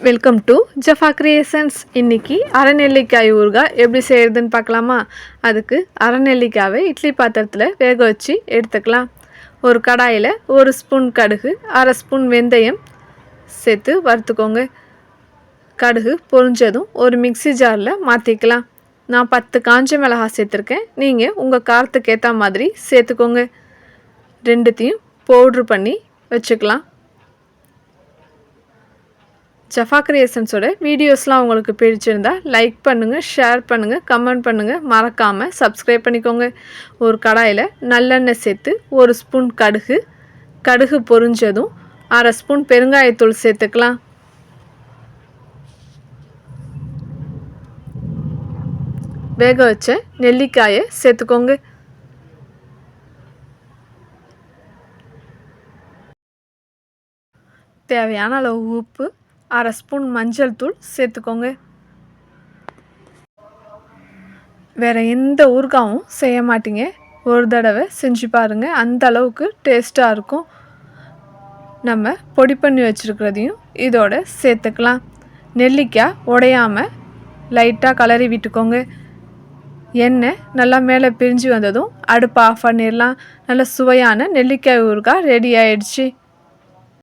Welcome to Jaffa creations இன்னைக்கு அரைநெல்லிக்காய் ஊறுகாய் எப்படி செய்கிறதுன்னு பார்க்கலாமா? அதுக்கு அரைநெல்லிக்காவை இட்லி பாத்திரத்தில் வேக வச்சு எடுத்துக்கலாம். ஒரு கடாயில் ஒரு ஸ்பூன் கடுகு அரை ஸ்பூன் வெந்தயம் சேர்த்து வறுத்துக்கோங்க. கடுகு பொரிஞ்சதும் ஒரு மிக்ஸி ஜாரில் மாற்றிக்கலாம் நான் பத்து காஞ்ச மிளகாய் சேர்த்துருக்கேன். நீங்கள் உங்கள் காரத்துக்கு ஏற்ற மாதிரி சேர்த்துக்கோங்க. ரெண்டுத்தையும் பவுட்ரு பண்ணி வச்சுக்கலாம். ஜஃபா கிரியேஷன்ஸோட வீடியோஸ்லாம் உங்களுக்கு பிடிச்சிருந்தா லைக் பண்ணுங்கள் ஷேர் பண்ணுங்கள் கமெண்ட் பண்ணுங்கள் மறக்காமல் சப்ஸ்கிரைப் பண்ணிக்கோங்க. ஒரு கடாயில் நல்லெண்ணெய் சேர்த்து ஒரு ஸ்பூன் கடுகு கடுகு பொரிஞ்சதும் அரை ஸ்பூன் பெருங்காயத்தூள் சேர்த்துக்கலாம். வேக வச்ச நெல்லிக்காயை சேர்த்துக்கோங்க. தேவையான அளவு உப்பு அரை ஸ்பூன் மஞ்சள் தூள் சேர்த்துக்கோங்க. வேறு எந்த ஊறுகாவும் செய்ய மாட்டீங்க. ஒரு தடவை செஞ்சு பாருங்கள் அந்த அளவுக்கு டேஸ்ட்டாக இருக்கும். நம்ம பொடி பண்ணி வச்சுருக்கிறதையும் இதோட சேர்த்துக்கலாம். நெல்லிக்காய் உடையாமல் லைட்டாக கலரி விட்டுக்கோங்க. எண்ணெய் நல்லா மேலே பிரிஞ்சு வந்ததும் அடுப்பை ஆஃப் பண்ணிடலாம். நல்ல சுவையான நெல்லிக்காய் ஊறுகாய் ரெடி ஆயிடுச்சு.